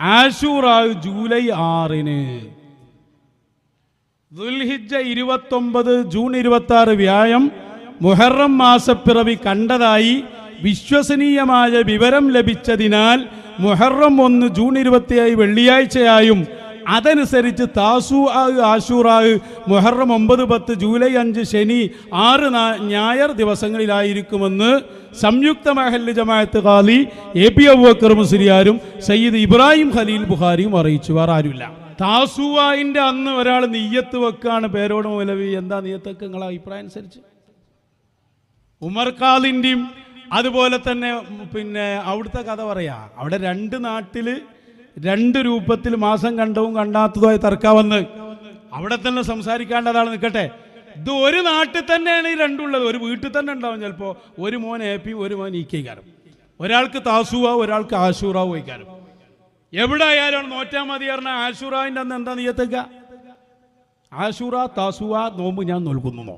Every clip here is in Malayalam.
ആഷൂറാവ് ജൂലൈ ആറിന്. ദുൽഹിജ്ജ ഇരുപത്തൊമ്പത് ജൂൺ ഇരുപത്തി ആറ് വ്യായം മുഹറം മാസപ്പിറവി കണ്ടതായി വിശ്വസനീയമായ വിവരം ലഭിച്ചതിനാൽ മുഹറം ഒന്ന് ജൂൺ ഇരുപത്തിയായി വെള്ളിയാഴ്ചയായും അതനുസരിച്ച് താസു ആഷൂറാവ് മുഹറം ഒമ്പത് പത്ത് ജൂലൈ അഞ്ച് ശനി ആറ് ഞായർ ദിവസങ്ങളിലായിരിക്കുമെന്ന് സംയുക്ത മഹല്ല് ജമാഅത്ത് ഖാലി എ പി അബൂബക്കർ മുസ്ലിയാരും സയ്യിദ് ഇബ്രാഹിം ഖലീൽ ബുഖാരിയും അറിയിച്ചു. വേറെ ആരുമില്ല. താസുവായിന്റെ അന്ന് ഒരാൾ നെയ്യത്ത് വെക്കാണ് പേരോട് മൂലവി. എന്താ നെയ്യത്തൊക്കെ നിങ്ങളെ അഭിപ്രായം അനുസരിച്ച്? ഉമർ ഖാലിന്റെയും അതുപോലെ തന്നെ പിന്നെ അവിടുത്തെ കഥ പറയാ. അവിടെ രണ്ട് നാട്ടിൽ രണ്ട് രൂപത്തിൽ മാസം കണ്ടവും കണ്ടാത്തതുമായി തർക്ക വന്ന് അവിടെ തന്നെ സംസാരിക്കാണ്ടതാണ് നിൽക്കട്ടെ. ഇത് ഒരു നാട്ടിൽ തന്നെയാണ് ഈ രണ്ടുള്ളത്. ഒരു വീട്ടിൽ തന്നെ ഉണ്ടാവും ചിലപ്പോൾ ഒരു മോൻ എ പി ഒരു മോൻ ഇ കെക്കാരും ഒരാൾക്ക് താസുവ ഒരാൾക്ക് ആശൂറാവ് വയ്ക്കാനും എവിടെ ആയാലും നോറ്റാൽ മതി പറഞ്ഞാൽ ആശൂറാവിന്റെ അന്ന് എന്താ നീയത്തേക്ക ആശൂറ താസുവ നോമ്പ് ഞാൻ നൽകുന്നു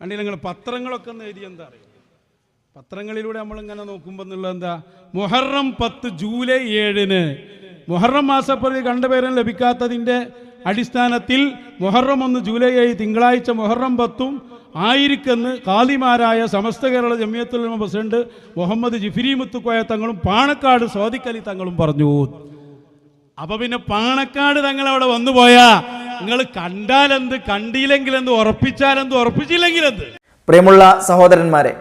കണ്ടില്ല നിങ്ങൾ പത്രങ്ങളൊക്കെ എന്താ അറിയോ? പത്രങ്ങളിലൂടെ നമ്മൾ ഇങ്ങനെ നോക്കുമ്പോൾ എന്നുള്ളത് എന്താ? മുഹറം പത്ത് ജൂലൈ ഏഴിന്. മുഹറം മാസപ്പതി കണ്ടപേരം ലഭിക്കാത്തതിന്റെ അടിസ്ഥാനത്തിൽ മുഹറം ഒന്ന് ജൂലൈ ഏഴ് തിങ്കളാഴ്ച മുഹറം പത്തും ആയിരിക്കെന്ന് കാലിമാരായ സമസ്ത കേരള ജമിയത്തുൽ ഉലമ പ്രസിഡന്റ് മുഹമ്മദ് ജിഫിരി മുത്തുക്കോയ തങ്ങളും പാണക്കാട് സ്വാദിക്കലി തങ്ങളും പറഞ്ഞു. അപ്പൊ പിന്നെ പാണക്കാട് തങ്ങൾ അവിടെ വന്നു പോയാ നിങ്ങൾ കണ്ടാലെന്ത് കണ്ടില്ലെങ്കിൽ എന്ത് ഉറപ്പിച്ചാലെന്ത് ഉറപ്പിച്ചില്ലെങ്കിൽ ഉറപ്പിച്ചില്ലെങ്കിലെന്ത്? പ്രിയമുള്ള സഹോദരന്മാരെ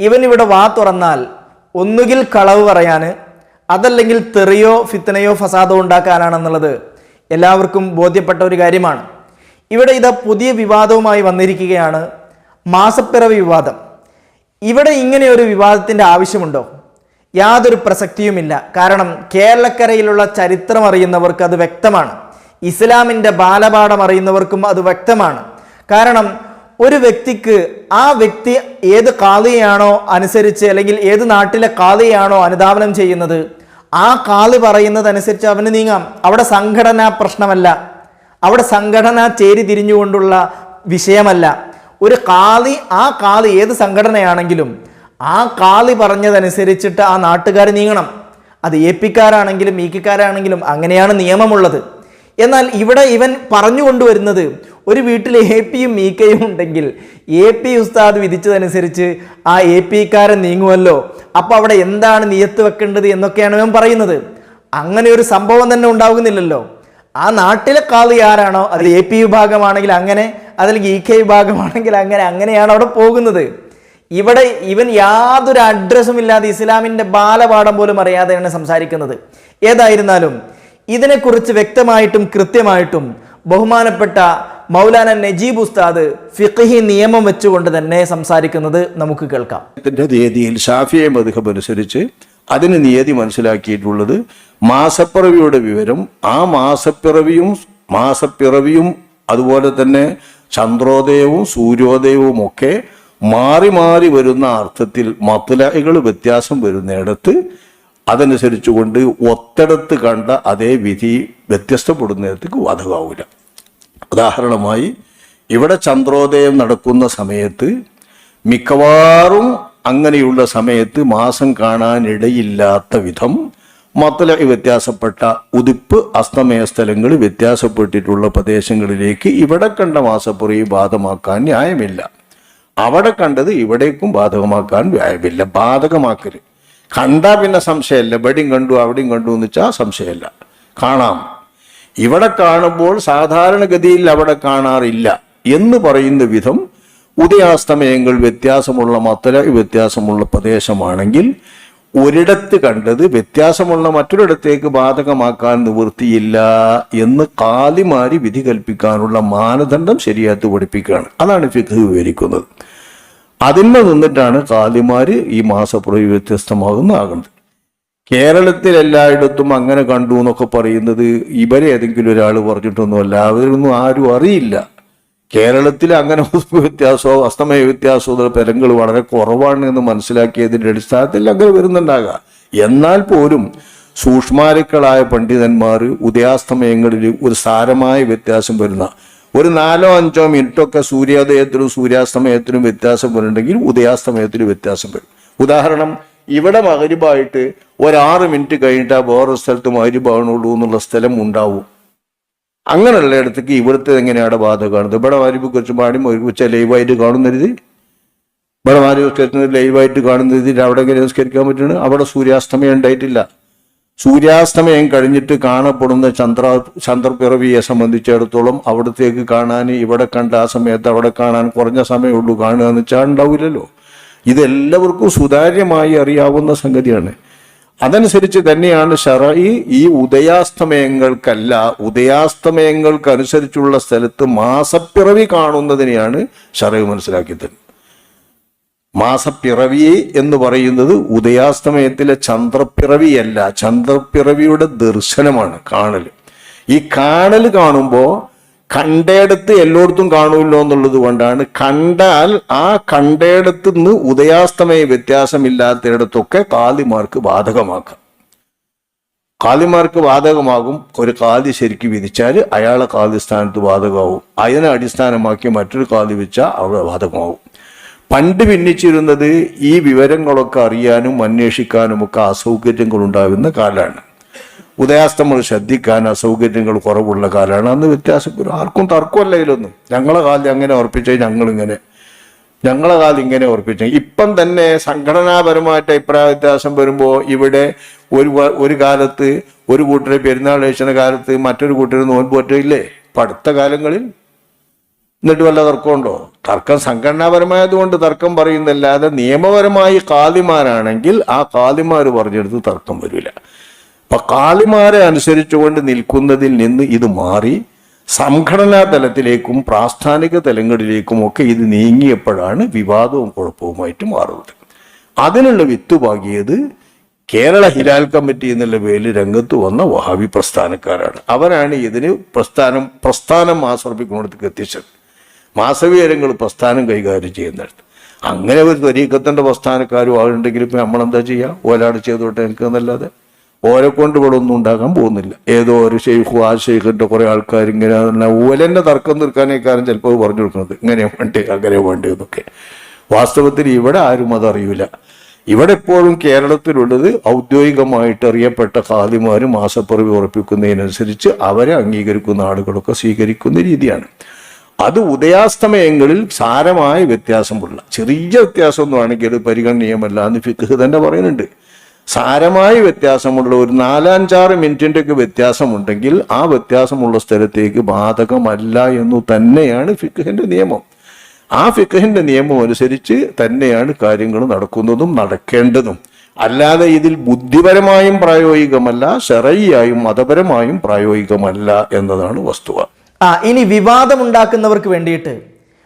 ഇവൻ ഇവിടെ വാ തുറന്നാൽ ഒന്നുകിൽ കളവ് പറയാൻ അതല്ലെങ്കിൽ തെറിയോ ഫിത്തനയോ ഫസാദോ ഉണ്ടാക്കാനാണെന്നുള്ളത് എല്ലാവർക്കും ബോധ്യപ്പെട്ട ഒരു കാര്യമാണ്. ഇവിടെ ഇത് പുതിയ വിവാദവുമായി വന്നിരിക്കുകയാണ് മാസപ്പിറവി വിവാദം. ഇവിടെ ഇങ്ങനെ ഒരു വിവാദത്തിന്റെ ആവശ്യമുണ്ടോ? യാതൊരു പ്രസക്തിയുമില്ല. കാരണം കേരളക്കരയിലുള്ള ചരിത്രം അറിയുന്നവർക്ക് അത് വ്യക്തമാണ്. ഇസ്ലാമിന്റെ ബാലപാഠം അറിയുന്നവർക്കും അത് വ്യക്തമാണ്. കാരണം ഒരു വ്യക്തിക്ക് ആ വ്യക്തി ഏത് കാളിയാണോ അനുസരിച്ച് അല്ലെങ്കിൽ ഏത് നാട്ടിലെ കാളിയാണോ അനുധാവനം ചെയ്യുന്നത് ആ കാളി പറയുന്നതനുസരിച്ച് അവന് നീങ്ങാം. അവിടെ സംഘടനാ പ്രശ്നമല്ല. അവിടെ സംഘടന ചേരി തിരിഞ്ഞുകൊണ്ടുള്ള വിഷയമല്ല. ഒരു കാളി ആ കാളി ഏത് സംഘടനയാണെങ്കിലും ആ കാളി പറഞ്ഞതനുസരിച്ചിട്ട് ആ നാട്ടുകാർ നീങ്ങണം. അത് എ പിക്കാരാണെങ്കിലും ഇ കിക്കാരാണെങ്കിലും അങ്ങനെയാണ് നിയമമുള്ളത്. എന്നാൽ ഇവിടെ ഇവൻ പറഞ്ഞു കൊണ്ടുവരുന്നത് ഒരു വീട്ടിൽ എ പിയും ഇ കെയും ഉണ്ടെങ്കിൽ എ പി ഉസ്താദ് വിധിച്ചതനുസരിച്ച് ആ എ പിക്കാരൻ നീങ്ങുമല്ലോ അപ്പോൾ അവിടെ എന്താണ് നിയത്ത് വെക്കേണ്ടത് എന്നൊക്കെയാണ് ഇവൻ പറയുന്നത്. അങ്ങനെ ഒരു സംഭവം തന്നെ ഉണ്ടാകുന്നില്ലല്ലോ ആ നാട്ടിലെ കാളി ആരാണോ? അതിൽ എ പി വിഭാഗമാണെങ്കിൽ അങ്ങനെ അതല്ലെങ്കിൽ ഇ കെ വിഭാഗമാണെങ്കിൽ അങ്ങനെ അങ്ങനെയാണ് അവിടെ പോകുന്നത്. ഇവിടെ ഇവൻ യാതൊരു അഡ്രസ്സും ഇല്ലാതെ ഇസ്ലാമിന്റെ ബാലപാഠം പോലും അറിയാതെയാണ് സംസാരിക്കുന്നത്. ഏതായിരുന്നാലും ഇതിനെക്കുറിച്ച് വ്യക്തമായിട്ടും കൃത്യമായിട്ടും ബഹുമാനപ്പെട്ട മൗലാന നജീബ് ഉസ്താദ് ഫിഖഹി നിയമം വെച്ചുകൊണ്ട് തന്നെ സംസാരിക്കുന്നത് നമുക്ക് കേൾക്കാം. തീയതിയിൽ ഷാഫിയെ മധുഹബ് അനുസരിച്ച് അതിന് നിയതി മനസ്സിലാക്കിയിട്ടുള്ളത് മാസപ്പിറവിയുടെ വിവരം ആ മാസപ്പിറവിയും മാസപ്പിറവിയും അതുപോലെ തന്നെ ചന്ദ്രോദയവും സൂര്യോദയവും ഒക്കെ മാറി മാറി വരുന്ന അർത്ഥത്തിൽ മത്തുലകൾ വ്യത്യാസം വരുന്നിടത്ത് അതനുസരിച്ചുകൊണ്ട് ഒത്തിടത്ത് കണ്ട അതേ വിധി വ്യത്യസ്തപ്പെടുന്നിടത്തേക്ക് ബാധകമാവില്ല ഉദാഹരണമായി ഇവിടെ ചന്ദ്രോദയം നടക്കുന്ന സമയത്ത് മിക്കവാറും അങ്ങനെയുള്ള സമയത്ത് മാസം കാണാനിടയില്ലാത്ത വിധം മത്തല വ്യത്യാസപ്പെട്ട ഉദിപ്പ് അസ്തമയ സ്ഥലങ്ങൾ വ്യത്യാസപ്പെട്ടിട്ടുള്ള പ്രദേശങ്ങളിലേക്ക് ഇവിടെ കണ്ട മാസപ്പുറി ബാധമാക്കാൻ ന്യായമില്ല. അവിടെ കണ്ടത് ഇവിടേക്കും ബാധകമാക്കാൻ വ്യായമില്ല ബാധകമാക്കരുത്. കണ്ടാ പിന്നെ സംശയമല്ല. ഇവിടെയും കണ്ടു അവിടെയും കണ്ടു എന്ന് വെച്ചാൽ സംശയമല്ല. കാണാം. ഇവിടെ കാണുമ്പോൾ സാധാരണഗതിയിൽ അവിടെ കാണാറില്ല എന്ന് പറയുന്ന വിധം ഉദയാസ്തമയങ്ങൾ വ്യത്യാസമുള്ള മത്തല വ്യത്യാസമുള്ള പ്രദേശമാണെങ്കിൽ ഒരിടത്ത് കണ്ടത് വ്യത്യാസമുള്ള മറ്റൊരിടത്തേക്ക് ബാധകമാക്കാൻ നിവൃത്തിയില്ല എന്ന് കാലിമാരി വിധി കൽപ്പിക്കാനുള്ള മാനദണ്ഡം ശരിയാത്ത് പഠിപ്പിക്കുകയാണ്. അതാണ് ഫിഖ് വിവരിക്കുന്നത്. അതിന്മേൽ നിന്നിട്ടാണ് കാലിമാര് ഈ മാസപ്രവി വ്യത്യസ്തമാകുന്ന ആകുന്നത് കേരളത്തിൽ എല്ലായിടത്തും അങ്ങനെ കണ്ടു എന്നൊക്കെ പറയുന്നത് ഇവരെ ഏതെങ്കിലും ഒരാൾ പറഞ്ഞിട്ടൊന്നുമല്ല അവരൊന്നും ആരും അറിയില്ല. കേരളത്തിൽ അങ്ങനെ വ്യത്യാസമോ അസ്തമയ വ്യത്യാസമോ പെരങ്ങൾ വളരെ കുറവാണ് എന്ന് മനസ്സിലാക്കിയതിന്റെ അടിസ്ഥാനത്തിൽ അങ്ങനെ വരുന്നുണ്ടാകുക എന്നാൽ പോലും സൂക്ഷ്മാരുക്കളായ പണ്ഡിതന്മാർ ഉദയാസ്തമയങ്ങളിൽ ഒരു സാരമായ വ്യത്യാസം വരുന്ന ഒരു നാലോ അഞ്ചോ മിനിറ്റൊക്കെ സൂര്യോദയത്തിനും സൂര്യാസ്തമയത്തിനും വ്യത്യാസം വരുന്നുണ്ടെങ്കിൽ ഉദയാസ്തമയത്തിനും വ്യത്യാസം വരും. ഉദാഹരണം ഇവിടെ മകരിബായിട്ട് ഒരാറ് മിനിറ്റ് കഴിഞ്ഞിട്ടാ ആ വേറെ സ്ഥലത്ത് മകരിബാകണുള്ളൂ എന്നുള്ള സ്ഥലം ഉണ്ടാവും. അങ്ങനെയുള്ള ഇടത്തേക്ക് ഇവിടുത്തെ എങ്ങനെയാണ് ബാധ കാണുന്നത്? ഇവിടെ മരിബ് കുറിച്ച് പാടി വെച്ച ലൈവായിട്ട് കാണുന്നരുത് ഇവിടെ മാരി നിസ്കരിക്കുന്നത് ലൈവായിട്ട് കാണുന്നത് അവിടെ എങ്ങനെ നിസ്കരിക്കാൻ പറ്റുന്നത്? അവിടെ സൂര്യാസ്തമയം ഉണ്ടായിട്ടില്ല. സൂര്യാസ്തമയം കഴിഞ്ഞിട്ട് കാണപ്പെടുന്ന ചന്ദ്ര ചന്ദ്രപ്പിറവിയെ സംബന്ധിച്ചിടത്തോളം അവിടത്തേക്ക് കാണാൻ ഇവിടെ കണ്ട ആ സമയത്ത് അവിടെ കാണാൻ കുറഞ്ഞ സമയമുള്ളൂ. കാണുക എന്ന് വെച്ചാൽ ഉണ്ടാവില്ലല്ലോ. ഇതെല്ലാവർക്കും സുതാര്യമായി അറിയാവുന്ന സംഗതിയാണ്. അതനുസരിച്ച് തന്നെയാണ് ഷറായി ഈ ഉദയാസ്തമയങ്ങൾക്കല്ല ഉദയാസ്തമയങ്ങൾക്കനുസരിച്ചുള്ള സ്ഥലത്ത് മാസപ്പിറവി കാണുന്നതിനെയാണ് ഷറൈ മനസ്സിലാക്കി തരുന്നത് മാസപ്പിറവി എന്ന് പറയുന്നത് ഉദയാസ്തമയത്തിലെ ചന്ദ്രപ്പിറവിയല്ല. ചന്ദ്രപ്പിറവിയുടെ ദർശനമാണ് കാണൽ. ഈ കാണൽ കാണുമ്പോൾ കണ്ടയിടത്ത് എല്ലായിടത്തും കാണുമല്ലോ എന്നുള്ളത് കൊണ്ടാണ് കണ്ടാൽ ആ കണ്ടയിടത്ത് നിന്ന് ഉദയാസ്തമയ വ്യത്യാസമില്ലാത്തയിടത്തൊക്കെ കാലിമാർക്ക് ബാധകമാക്കാം കാലിമാർക്ക് ബാധകമാകും ഒരു കാലി ശരിക്ക് വിധിച്ചാൽ അയാളെ കാലി സ്ഥാനത്ത് ബാധകമാവും അതിനെ അടിസ്ഥാനമാക്കി മറ്റൊരു കാലി വെച്ചാൽ അവിടെ ബാധകമാവും പണ്ട് ഭിന്നിച്ചിരുന്നത് ഈ വിവരങ്ങളൊക്കെ അറിയാനും അന്വേഷിക്കാനും ഒക്കെ അസൗകര്യങ്ങൾ ഉണ്ടാകുന്ന കാലമാണ്. ഉദയാസ്തമ ശ്രദ്ധിക്കാൻ അസൗകര്യങ്ങൾ കുറവുള്ള കാലമാണ്. അന്ന് വ്യത്യാസം ആർക്കും തർക്കമല്ല ഇതിലൊന്നും ഞങ്ങളെ കാലം അങ്ങനെ ഉറപ്പിച്ചേ ഞങ്ങളിങ്ങനെ. ഞങ്ങളെ കാലം ഇങ്ങനെ ഉറപ്പിച്ചു ഇപ്പം തന്നെ സംഘടനാപരമായിട്ട് അഭിപ്രായ വ്യത്യാസം വരുമ്പോൾ ഇവിടെ ഒരു ഒരു കാലത്ത് ഒരു കൂട്ടരെ പെരുന്നാൾ കഴിച്ചുന്ന കാലത്ത് മറ്റൊരു കൂട്ടർ നോൻപോറ്റില്ലേ ഇപ്പം അടുത്ത കാലങ്ങളിൽ എന്നിട്ട് വല്ല തർക്കമുണ്ടോ തർക്കം സംഘടനാപരമായതുകൊണ്ട് തർക്കം പറയുന്നല്ലാതെ നിയമപരമായി കാലിമാരാണെങ്കിൽ ആ കാലിമാർ പറഞ്ഞെടുത്ത് തർക്കം വരില്ല. അപ്പൊ കാലിമാരെ അനുസരിച്ചുകൊണ്ട് നിൽക്കുന്നതിൽ നിന്ന് ഇത് മാറി സംഘടനാ തലത്തിലേക്കും പ്രാസ്ഥാനിക തലങ്ങളിലേക്കും ഒക്കെ ഇത് നീങ്ങിയപ്പോഴാണ് വിവാദവും കുഴപ്പവുമായിട്ട് മാറുന്നത്. അതിനുള്ള വിത്ത് പാകിയത് കേരള ഹിലാൽ കമ്മിറ്റി എന്നുള്ള പേരിൽ രംഗത്ത് വന്ന വഹാബി പ്രസ്ഥാനക്കാരാണ്. അവരാണ് ഇതിന് പ്രസ്ഥാനം പ്രസ്ഥാനം ആസ്വർപ്പിക്കുന്നിടത്തേക്ക് എത്തിച്ചത്. മാസവീരങ്ങൾ പ്രസ്ഥാനം കൈകാര്യം ചെയ്യുന്നിടത്ത്. അങ്ങനെ ഒരു ത്വരീക്കത്തിന്റെ പ്രസ്ഥാനക്കാരും ആളുണ്ടെങ്കിൽ ഇപ്പം നമ്മളെന്താ ചെയ്യുക? ഒരാൾ ചെയ്തോട്ടെ എനിക്ക് എന്നല്ലാതെ ഓരെ കൊണ്ട് ഇവിടെ ഒന്നും ഉണ്ടാക്കാൻ പോകുന്നില്ല. ഏതോ ഒരു ഷെയ്ഖു ആ ഷെയ്ഖിന്റെ കുറേ ആൾക്കാർ ഇങ്ങനെ ഓലെന്നെ തർക്കം തീർക്കാനേക്കാരും ചിലപ്പോൾ പറഞ്ഞു കൊടുക്കുന്നത്. ഇങ്ങനെ വേണ്ടേ അങ്ങനെ വേണ്ടേ എന്നൊക്കെ. വാസ്തവത്തിൽ ഇവിടെ ആരും അതറിയില്ല ഇവിടെ എപ്പോഴും കേരളത്തിലുള്ളത് ഔദ്യോഗികമായിട്ട് അറിയപ്പെട്ട ഖാദിമാർ മാസപ്പിറവി ഉറപ്പിക്കുന്നതിനനുസരിച്ച് അവരെ അംഗീകരിക്കുന്ന ആളുകളൊക്കെ സ്വീകരിക്കുന്ന രീതിയാണ്. അത് ഉദയാസ്തമയങ്ങളിൽ സാരമായ വ്യത്യാസമുള്ള ചെറിയ വ്യത്യാസമൊന്നും ആണെങ്കിൽ പരിഗണനീയമല്ല എന്ന് ഫിഖ് തന്നെ പറയുന്നുണ്ട്. സാരമായ വ്യത്യാസമുള്ള ഒരു നാലഞ്ചാറ് മിനിറ്റിന്റെ ഒക്കെ വ്യത്യാസമുണ്ടെങ്കിൽ ആ വ്യത്യാസമുള്ള സ്ഥലത്തേക്ക് ബാധകമല്ല എന്നു തന്നെയാണ് ഫിഖിന്റെ നിയമം. ആ ഫിഖിന്റെ നിയമം അനുസരിച്ച് തന്നെയാണ് കാര്യങ്ങൾ നടക്കുന്നതും നടക്കേണ്ടതും. അല്ലാതെ ഇതിൽ ബുദ്ധിപരമായും പ്രായോഗികമല്ല ഷെറയിയായും മതപരമായും പ്രായോഗികമല്ല എന്നതാണ് വസ്തുത ആ ഇനി വിവാദമുണ്ടാക്കുന്നവർക്ക് വേണ്ടിയിട്ട്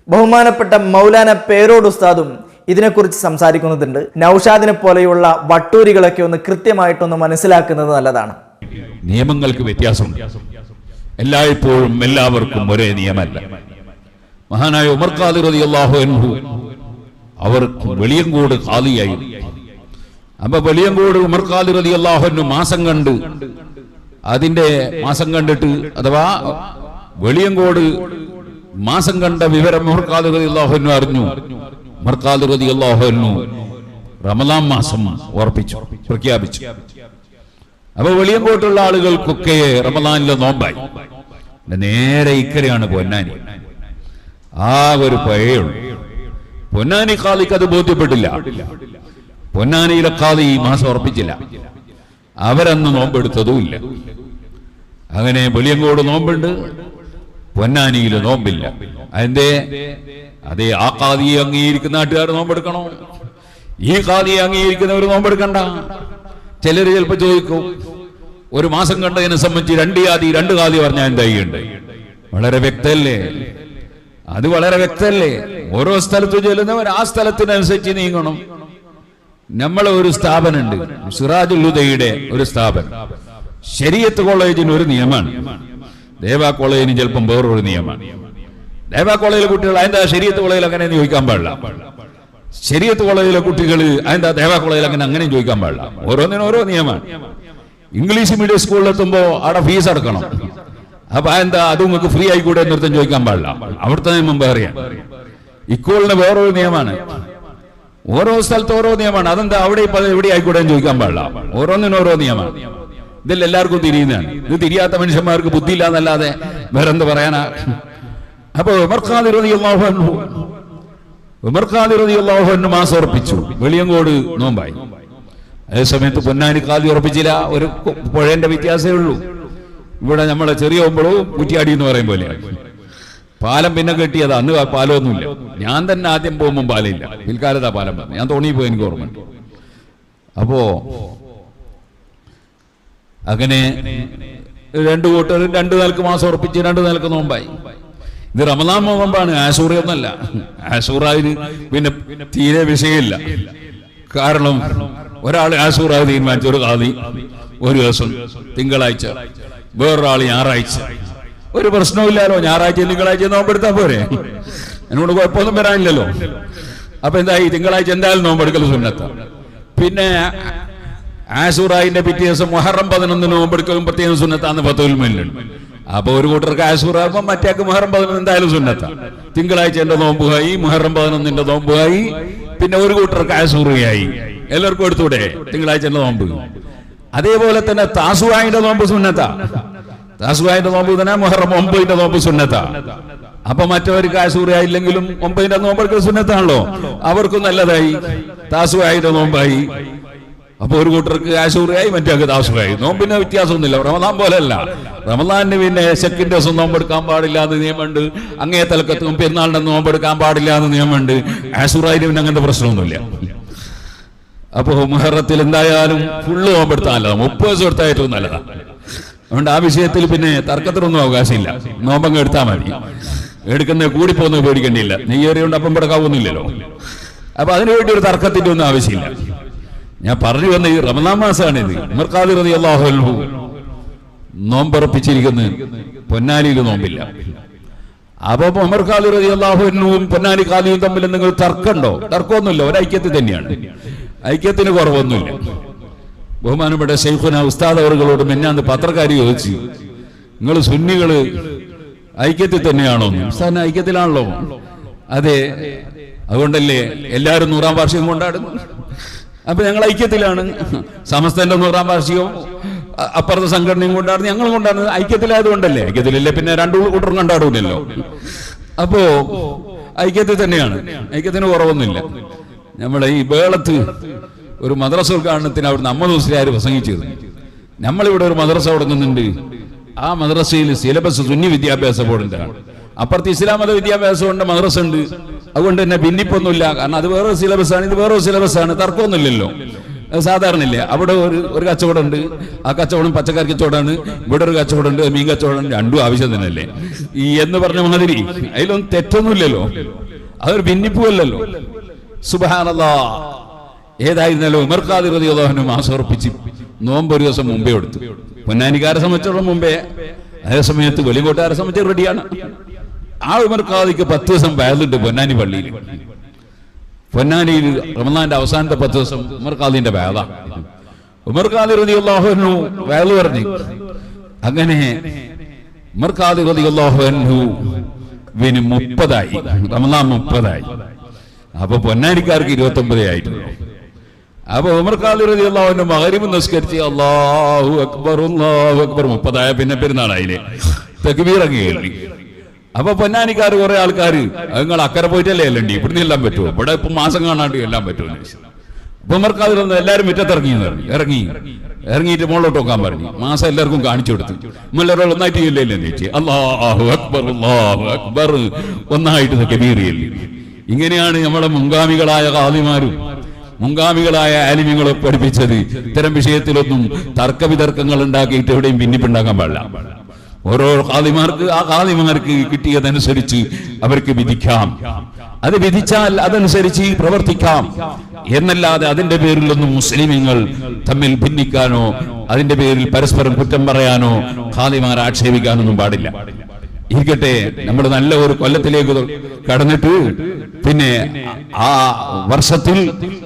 ബഹുമാനപ്പെട്ട മൗലാന പേരോട് ഉസ്താദും ഇതിനെക്കുറിച്ച് സംസാരിക്കുന്നുണ്ട് നൌഷാദിനെ പോലെയുള്ള വട്ടൂരികളൊക്കെ ഒന്ന് കൃത്യമായിട്ടൊന്ന് മനസ്സിലാക്കുന്നത് നല്ലതാണ്. നിയമങ്ങൾക്ക് വ്യത്യാസമുണ്ട്. എല്ലായ്പ്പോഴും എല്ലാവർക്കും ഒരേ നിയമമല്ല മഹാനായ ഉമർ ഖാദിർ റളിയല്ലാഹു അൻഹു അവർ വെളിയങ്കോട് ഖാദിയായി. അപ്പൊ വെളിയങ്കോട് ഉമർ ഖാദിർ റളിയല്ലാഹു അൻഹു മാസം കണ്ട് അതിന്റെ മാസം കണ്ടിട്ട് അഥവാ വെളിയങ്കോട് മാസം കണ്ട വിവരം ഖാദിർ റളിയല്ലാഹു അറിഞ്ഞു. റളിയല്ലാഹു അൻഹു റമദാൻ മാസം ഉറപ്പിച്ചു പ്രഖ്യാപിച്ചു. അപ്പൊ വെളിയങ്കോട്ടുള്ള ആളുകൾക്കൊക്കെ റമദാനിലെ നോമ്പായി. നേരെ ഇക്കരെയാണ് പൊന്നാനി. ആ ഒരു പഴയുള്ളൂ. പൊന്നാനി കാലിക്ക് അത് ബോധ്യപ്പെട്ടില്ല. പൊന്നാനിയിലെ കാലി ഈ മാസം ഉറപ്പിച്ചില്ല. അവരന്ന് നോമ്പെടുത്തതും ഇല്ല. അങ്ങനെ വെളിയങ്കോട് നോമ്പുണ്ട്. പൊന്നാനിയിൽ നോമ്പില്ല. അതിന്റെ അതേ ആ കാതിയെ അംഗീകരിക്കുന്ന നാട്ടുകാർ നോമ്പെടുക്കണോ? ഈ കാതിയെ അംഗീകരിക്കുന്നവർ നോമ്പെടുക്കണ്ട. ചിലർ ചിലപ്പോ ചോദിക്കും ഒരു മാസം കണ്ടതിനെ സംബന്ധിച്ച് രണ്ട് ജാതി രണ്ട് കാതി പറഞ്ഞാൽ എന്താ ചെയ്യണ്ടേ? വളരെ വ്യക്തല്ലേ? അത് വളരെ വ്യക്തല്ലേ? ഓരോ സ്ഥലത്ത് ചെല്ലുന്നവർ ആ സ്ഥലത്തിനനുസരിച്ച് നീങ്ങണം. നമ്മളെ ഒരു സ്ഥാപനമുണ്ട് സിറാജുൽ ഉദയുടെ ഒരു സ്ഥാപനം. ശരീഅത്ത് കോളേജിന് ഒരു നിയമമാണ് ദേവാ കോളേജിന് ചിലപ്പം വേറൊരു നിയമമാണ്. ദേവാ കോളേജിലെ കുട്ടികൾ അതിന്റെ ശരീരത്ത് കോളേജിൽ അങ്ങനെ ചോദിക്കാൻ പാടില്ല. ശരീരത്ത് കോളേജിലെ കുട്ടികൾ അതിന്റെ ദേവാ കോളേജിൽ അങ്ങനെ അങ്ങനെ ചോദിക്കാൻ പാടില്ല. ഓരോന്നിനും ഓരോ നിയമമാണ്. ഇംഗ്ലീഷ് മീഡിയം സ്കൂളിൽ എത്തുമ്പോ അവിടെ ഫീസ് അടക്കണം. അപ്പൊ എന്താ അത് നിങ്ങൾക്ക് ഫ്രീ ആയിക്കൂടെ എന്നൊരുത്തം ചോദിക്കാൻ പാടില്ല. അവിടുത്തെ നിയമം വേറെയാണ് ഇക്കോളിന് വേറൊരു നിയമമാണ്. ഓരോ സ്ഥലത്ത് ഓരോ നിയമമാണ്. അതെന്താ അവിടെ ഇപ്പൊ എവിടെ ആയിക്കൂടെ ചോദിക്കാൻ പാടില്ല. ഓരോന്നിനും ഓരോ നിയമമാണ്. ഇതിൽ എല്ലാവർക്കും തിരിയുന്നതാണ്. ഇത് തിരിയാത്ത മനുഷ്യന്മാർക്ക് ബുദ്ധിയില്ല എന്നല്ലാതെ വേറെന്ത് പറയാനാ? അപ്പൊ ഉമർഖാദിറിയാഹു ഉമർഖാദിറിയാഹു മാസം ഉറപ്പിച്ചു. വെളിയങ്കോട് നോമ്പായി. അതേ സമയത്ത് പൊന്നാനി കാതി ഉറപ്പിച്ചില്ല. ഒരു പുഴേന്റെ വ്യത്യാസമേ ഉള്ളൂ. ഇവിടെ നമ്മളെ ചെറിയ ഒമ്പളവും കുറ്റിയാടി എന്ന് പറയും പോലെയാണ് പാലം പിന്നെ കെട്ടിയതാ. അന്ന് പാലമൊന്നുമില്ല ഞാൻ തന്നെ ആദ്യം പോകുമ്പോൾ പാലമില്ല പിൽക്കാലത്താ പാലം പറഞ്ഞു ഞാൻ തോണി എനിക്ക് ഓർമ്മ അപ്പോ അങ്ങനെ രണ്ട് കൂട്ടർ രണ്ട് നിലയ്ക്ക് മാസം ഉറപ്പിച്ച് രണ്ടു നിലയ്ക്ക് നോമ്പായി. ഇത് റമദാൻ നോമ്പാണ് ആശൂറയൊന്നല്ല. ആശൂറായിന് പിന്നെ തീരെ വിഷയമില്ല. കാരണം ഒരാൾ ആശൂറായി തീരുമാനിച്ച ഒരു കാതി ഒരു ദിവസം തിങ്കളാഴ്ച വേറൊരാൾ ഞായറാഴ്ച. ഒരു പ്രശ്നമില്ലല്ലോ ഞായറാഴ്ച തിങ്കളാഴ്ച നോമ്പെടുത്താൽ പോരെ? എന്നോട് കുഴപ്പമൊന്നും വരാനില്ലല്ലോ. അപ്പൊ എന്തായി? തിങ്കളാഴ്ച എന്തായാലും നോമ്പെടുക്കൽ സുന്നത്ത. പിന്നെ ആസൂറായിന്റെ പിറ്റേ ദിവസം മുഹറം പതിനൊന്നിന് നോമ്പെടുക്കും പ്രത്യേകം സുന്നത്താന്ന് പത്തുവിൽ മേലുണ്ട് അപ്പൊ ഒരു കൂട്ടർക്ക് ആസൂറാകുമ്പോ മറ്റേക്ക് മുഹറം പതിനൊന്ന് എന്തായാലും സുന്നത്ത. തിങ്കളാഴ്ച എന്റെ നോമ്പുകായി മുഹറം പതിനൊന്നിന്റെ നോമ്പുകായി പിന്നെ ഒരു കൂട്ടർക്ക് ആസൂറയായി. എല്ലാവർക്കും എടുത്തൂടെ തിങ്കളാഴ്ച എന്റെ നോമ്പ്. അതേപോലെ തന്നെ താസുവായിന്റെ നോമ്പ് സുന്നത്ത. താസുവായിന്റെ നോമ്പ് തന്നെ മുഹറം ഒമ്പതിന്റെ നോമ്പ് സുന്നത്ത. അപ്പൊ മറ്റവർക്ക് ആസൂറയായില്ലെങ്കിലും ഒമ്പതിന്റെ നോമ്പെടുക്കൽ സുന്നത്താണല്ലോ. അവർക്കും നല്ലതായി. താസുവായിന്റെ നോമ്പായി. അപ്പൊ ഒരു കൂട്ടർക്ക് ആശൂറിയായി മറ്റേ ദാസുറായി നോമ്പിന് വ്യത്യാസമൊന്നുമില്ല. റമദാൻ പോലെയല്ല. റമദാന് പിന്നെ ശക്കിന്റെ ദിവസം നോമ്പെടുക്കാൻ പാടില്ല എന്ന് നിയമമുണ്ട്. അങ്ങേ തലക്കത്തും പെരുന്നാളിന്റെ നോമ്പെടുക്കാൻ പാടില്ല എന്ന് നിയമമുണ്ട്. ആശൂറായിന് പിന്നെ അങ്ങനത്തെ പ്രശ്നമൊന്നുമില്ല. അപ്പോ മുഹറത്തിൽ എന്തായാലും ഫുള്ള് നോമ്പെടുത്താനല്ല മുപ്പത് ദിവസം എടുത്താൽ ഏറ്റവും നല്ലതാണ് അതുകൊണ്ട് ആ വിഷയത്തിൽ പിന്നെ തർക്കത്തിനൊന്നും അവകാശമില്ല. നോമ്പങ്ങ് എടുത്താൽ മതി. എടുക്കുന്ന കൂടിപ്പോന്ന് പേടിക്കേണ്ടിയില്ല. നെയ്യേറിയോണ്ട് അപ്പം പെടുക്കാവൊന്നുമില്ലല്ലോ. അപ്പൊ അതിനുവേണ്ടി ഒരു തർക്കത്തിന്റെ ഒന്നും ആവശ്യമില്ല. ഞാൻ പറഞ്ഞു വന്ന ഈ റമദാൻ മാസമാണിത് ഉമർഖാദിർ റതി അള്ളാഹു നോമ്പുറപ്പിച്ചിരിക്കുന്നത് പൊന്നാനിയിൽ നോമ്പില്ല. അപ്പൊ ഉമർ ഖാദി റതി അള്ളാഹുവിനും പൊന്നാനി ഖാദിയും തമ്മിൽ നിങ്ങൾ തർക്കമുണ്ടോ? തർക്കമൊന്നുമില്ല. ഒരു ഐക്യത്തിൽ തന്നെയാണ്. ഐക്യത്തിന് കുറവൊന്നുമില്ല. ബഹുമാനപ്പെട്ട ഷെയ്ഖുന ഉസ്താദ് അവറുകളോട് മെന്നാന്ന് പത്രക്കാരി ചോദിച്ചു. നിങ്ങൾ സുന്നികൾ ഐക്യത്തിൽ തന്നെയാണോ? എന്ന്?" ഉസ്താദിന് ഐക്യത്തിലാണല്ലോ. അതെ. അതുകൊണ്ടല്ലേ എല്ലാവരും നൂറാം വാർഷികം കൊണ്ടാടുന്നു അപ്പൊ ഞങ്ങൾ ഐക്യത്തിലാണ്. സമസ്തന്റെ നൂറാം വാർഷികവും അപ്പുറത്തെ സംഘടനയും കൊണ്ടാണ് ഞങ്ങൾ കൊണ്ടാണ് ഐക്യത്തിലായതുകൊണ്ടല്ലേ? ഐക്യത്തിലല്ലേ? പിന്നെ രണ്ടു കൂട്ടറും കൊണ്ടാടൂലല്ലോ അപ്പോ ഐക്യത്തിൽ തന്നെയാണ്. ഐക്യത്തിന് കുറവൊന്നുമില്ല. നമ്മളെ ഈ വേളത്ത് ഒരു മദ്രസ ഉദ്ഘാടനത്തിന് അവിടുന്ന് അമ്മ മുസ്ലിയാർ പ്രസംഗിച്ചിരുന്നു നമ്മളിവിടെ ഒരു മദ്രസ തുടങ്ങുന്നുണ്ട് ആ മദ്രസയിൽ സിലബസ് സുന്നി വിദ്യാഭ്യാസ ബോർഡിന്റെ അപ്പുറത്ത് ഇസ്ലാം മത വിദ്യാഭ്യാസം ഉണ്ട് മദ്രസ ഉണ്ട് അതുകൊണ്ട് തന്നെ ഭിന്നിപ്പൊന്നുമില്ല. കാരണം അത് വേറൊരു സിലബസ് ആണ് ഇത് വേറൊരു സിലബസ് ആണ് തർക്കമൊന്നുമില്ലല്ലോ. അത് ഇല്ല അവിടെ ഒരു ഒരു കച്ചവടം ഉണ്ട് ആ കച്ചവടം പച്ചക്കറി കച്ചവടമാണ്. ഇവിടെ ഒരു കച്ചവടം ഉണ്ട് മീൻ കച്ചവടം രണ്ടും ആവശ്യം തന്നെയല്ലേ? ഈ എന്ന് പറഞ്ഞ മാതിരി അതിലൊന്നും തെറ്റൊന്നുമില്ലല്ലോ. അതൊരു ഭിന്നിപ്പുമല്ലല്ലോ. സുബാനല്ലാ ഏതായിരുന്നല്ലോ ഉമർ ഖാദിർ റളിയല്ലാഹു മാസം ഉറപ്പിച്ച് നോമ്പ് ഒരു ദിവസം മുമ്പേ എടുത്തു പൊന്നാനിക്കാരെ സംബന്ധിച്ചോളം മുമ്പേ. അതേ സമയത്ത് വലിയ കൂട്ടുകാരെ സംബന്ധിച്ച് റെഡിയാണ്. ആ ഉമർ ഖാദിക്ക് പത്ത് ദിവസം വയലുണ്ട് പൊന്നാനി പള്ളിയിൽ. പൊന്നാനിയിൽ റമദാന്റെ അവസാനത്തെ പത്ത് ദിവസം ഉമർ ഖാദിന്റെ വേദ. ഉമർ ഖാദി റളിയല്ലാഹു വേദ പറഞ്ഞു. അങ്ങനെ ഉമർ ഖാദി റളിയല്ലാഹു വിന് മുപ്പതായി. റമദാൻ മുപ്പതായി. അപ്പൊ പൊന്നാനിക്കാർക്ക് ഇരുപത്തി ഒമ്പതേ ആയിട്ടുള്ളൂ. അപ്പൊ ഉമർ ഖാദി റളിയല്ലാഹുവിന്റെ മകരിമ നിസ്കരിച്ച് അള്ളാഹു അക്ബർ അള്ളാഹു അക്ബർ മുപ്പതായ പിന്നെ പെരുന്നാളായില്ലേ? തക്ബീർ അങ്ങ് കേൾവി അപ്പൊ പൊന്നാനിക്കാർ കുറെ ആൾക്കാർ നിങ്ങൾ അക്കരെ പോയിട്ടല്ലേ അല്ലണ്ടി ഇവിടുന്ന് എല്ലാം പറ്റുമോ ഇവിടെ ഇപ്പൊ മാസം കാണാണ്ട് എല്ലാം പറ്റുമോ അപ്പൊ ഇവർക്ക് റളിയല്ലാഹു എല്ലാവരും മുറ്റത്തിറങ്ങി പറഞ്ഞു. ഇറങ്ങി. ഇറങ്ങിയിട്ട് മുകളിലോട്ട് നോക്കാൻ പറഞ്ഞു. മാസം എല്ലാവർക്കും കാണിച്ചു കൊടുത്തു. നമ്മളൊരാൾ ഒന്നായിട്ട് ഇല്ലേ ചോദിച്ചു അള്ളാഹു അക്ബർ അള്ളാഹു അക്ബർ. ഒന്നായിട്ട് കെമീറിയല്ലേ ഇങ്ങനെയാണ് നമ്മുടെ മുൻഗാമികളായ കാദിമാരും മുൻഗാമികളായ ആലിമ്യങ്ങളെ പഠിപ്പിച്ചത്. ഇത്തരം വിഷയത്തിലൊന്നും തർക്ക വിതർക്കങ്ങൾ ഉണ്ടാക്കിയിട്ട് എവിടെയും ഭിന്നിപ്പുണ്ടാക്കാൻ പാടില്ല. ഓരോ ഖാദിമാർക്ക് ആ ഖാദിമാർക്ക് കിട്ടിയതനുസരിച്ച് അവർക്ക് വിധിക്കാം. അത് വിധിച്ചാൽ അതനുസരിച്ച് പ്രവർത്തിക്കാം. എന്നല്ലാതെ അതിന്റെ പേരിലൊന്നും മുസ്ലിമീങ്ങൾ തമ്മിൽ ഭിന്നിക്കാനോ അതിന്റെ പേരിൽ പരസ്പരം കുറ്റം പറയാനോ ഖാദിമാരെ ആക്ഷേപിക്കാനൊന്നും പാടില്ല. ഇരിക്കട്ടെ നമ്മൾ നല്ല ഒരു കൊല്ലത്തിലേക്ക് കടന്നിട്ട് പിന്നെ ആ വർഷത്തിൽ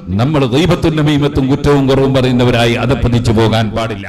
നമ്മൾ ദൈവത്തിന്റെ മീമത്തും കുറ്റവും കുറവും പറയുന്നവരായി അതപ്പതിച്ചു പോകാൻ പാടില്ല.